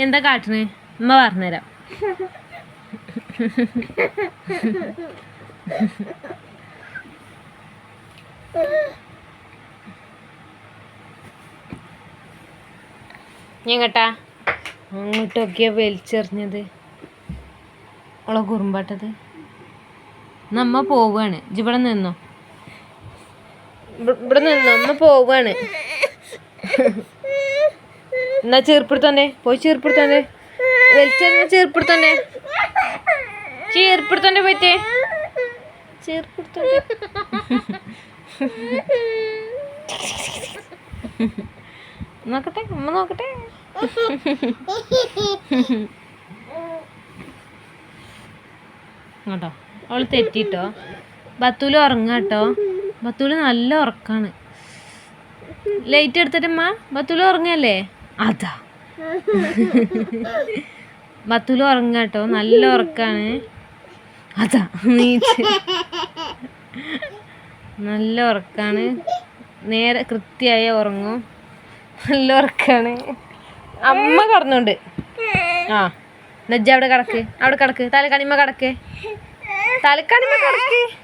എന്താ കാട്ടണ്? അമ്മ പറഞ്ഞുതരാം ഞങ്ങട്ടാ അങ്ങോട്ടൊക്കെയാ വലിച്ചെറിഞ്ഞത്. അവളെ കുറുമ്പാട്ടത്. നമ്മ പോവാണ്. ഇവിടെ നിന്നോ? ഇവിടെ നിന്നോ? അമ്മ പോവാണ്. എന്നാ ചീർപ്പെടുത്തണ്ടേ പോയി ചീർപ്പെടുത്തണ്ടേ വലിച്ചെന്നാ ചീർപ്പെടുത്തണ്ടേ പറ്റേ ചീർപ്പെടുത്തണ്ടേ നോക്കട്ടെ അമ്മ നോക്കട്ടെ. കേട്ടോ അവൾ തെറ്റിട്ടോ? ബത്തൂൽ ഉറങ്ങാട്ടോ? ബത്തൂൽ നല്ല ഉറക്കാണ്. ലൈറ്റ് എടുത്തിട്ടമ്മ ബത്തൂൽ ഉറങ്ങല്ലേ? അതാ. മത്തുൽ ഉറങ്ങ കേട്ടോ നല്ല ഉറക്കാണ്. അതാ നീച്ച്. നല്ല ഉറക്കാണ്. നേരെ കൃത്യമായി ഉറങ്ങും. നല്ല ഉറക്കാണ്. അമ്മ കടന്നുണ്ട്. ആ നജ്ജ അവിടെ കിടക്ക്. അവിടെ കിടക്ക്. തലക്കണിമ കിടക്ക്. തലക്കണിമ കിടക്ക്.